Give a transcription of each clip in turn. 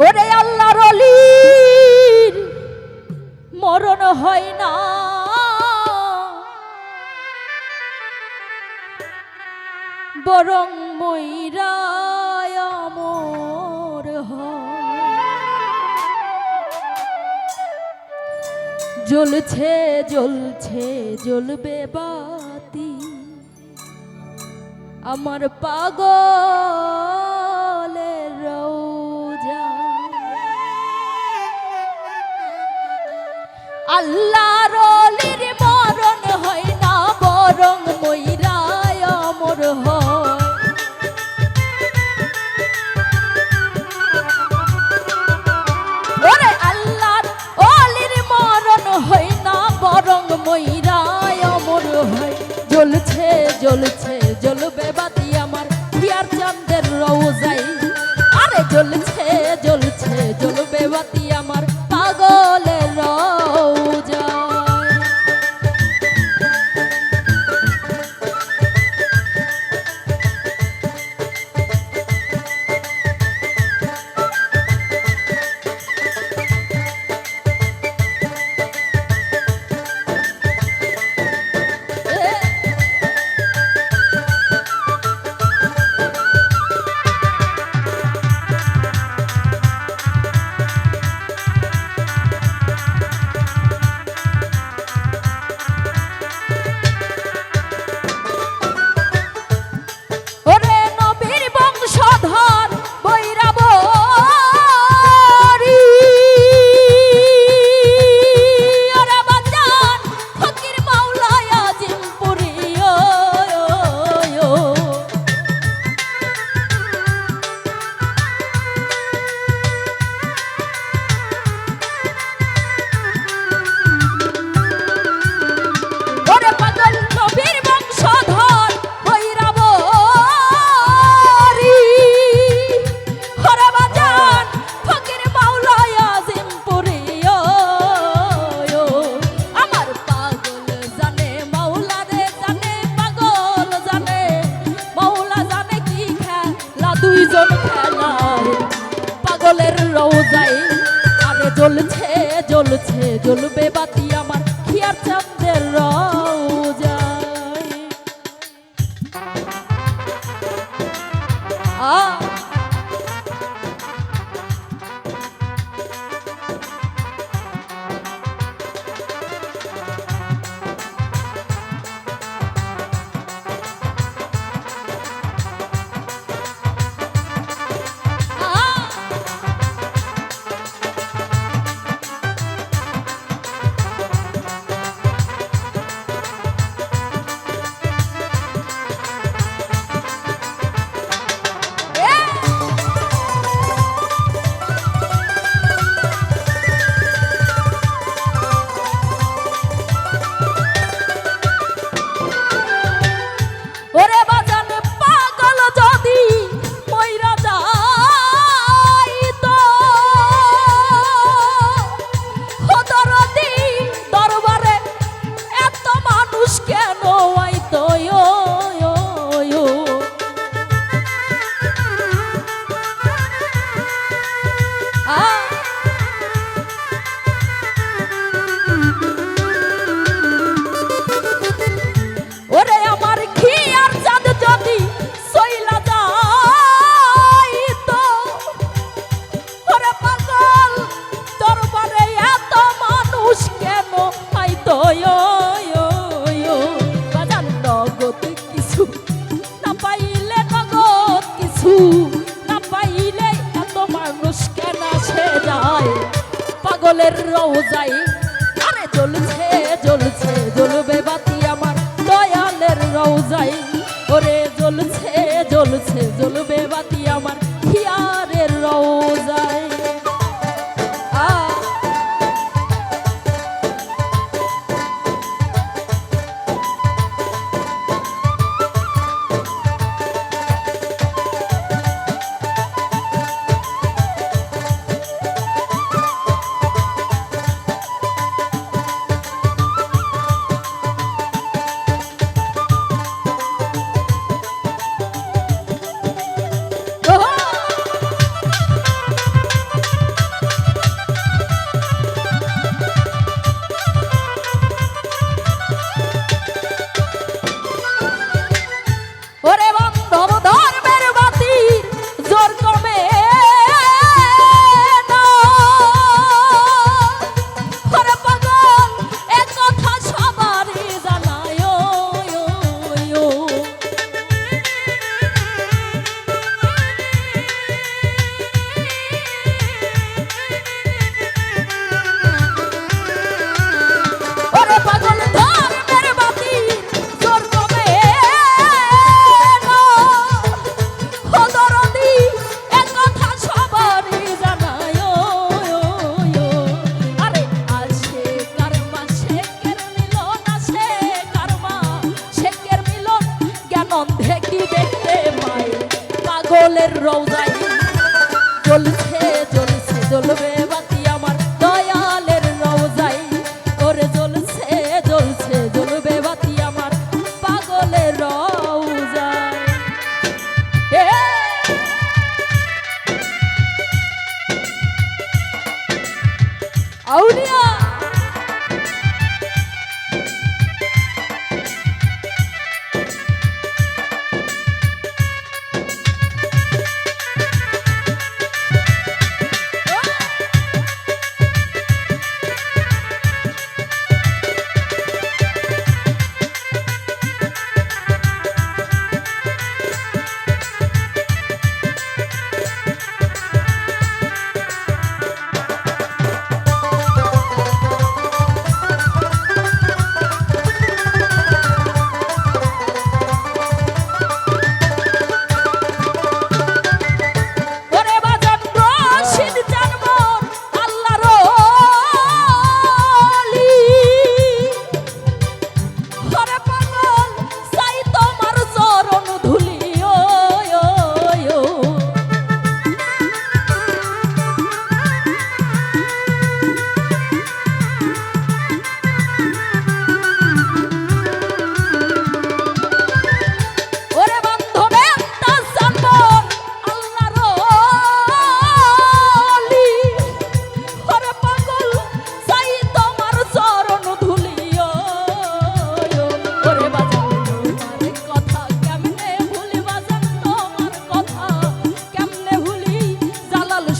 ওরে আল্লাহর অলির, মরণ হয় না। বরং ময়রা মোর জ্বলছে জ্বলছে, জ্বলবে বাতি। আমার পাগল আল্লাহর অলির মরণ হয় না, বরং ময়রায় ওরে অলির মরণ হয় না, বরং ময়রায় জ্বলছে জ্বলছে, জ্বলবে বাতি জ্বলছে জ্বলছে জ্বলবে বাতি আমার। রোজায় চলছে।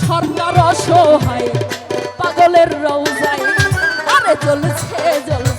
সরকার অসহায় পাগলের রওজায় আরে চলছে জল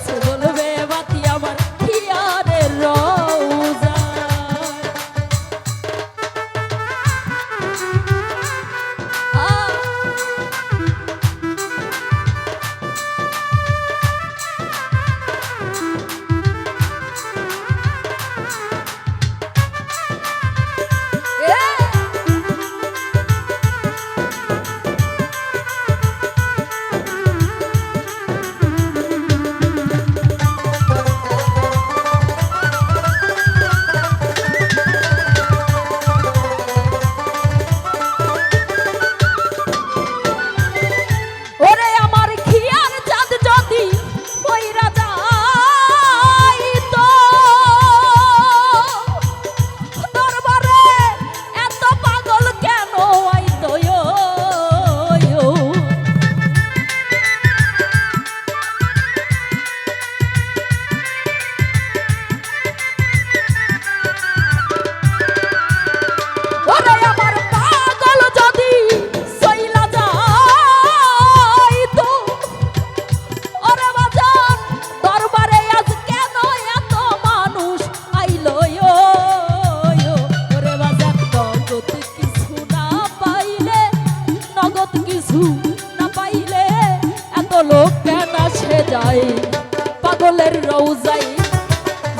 উজাই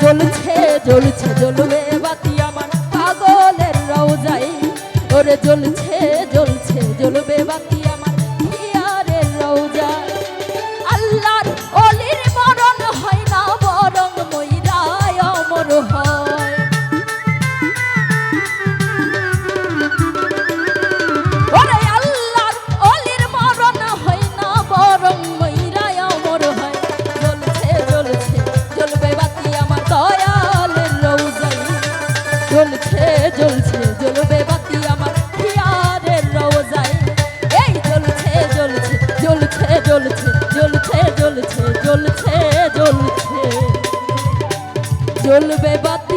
জ্বলছে জ্বলছে জ্বলবে বাতি আমার পাগলের রৌজাই। ওরে জ্বলছে জ্বলছে জ্বলবে বাতি জ্বলছে জ্বলছে জ্বলছে জ্বলছে জ্বলছে। জ্বলবে বাতি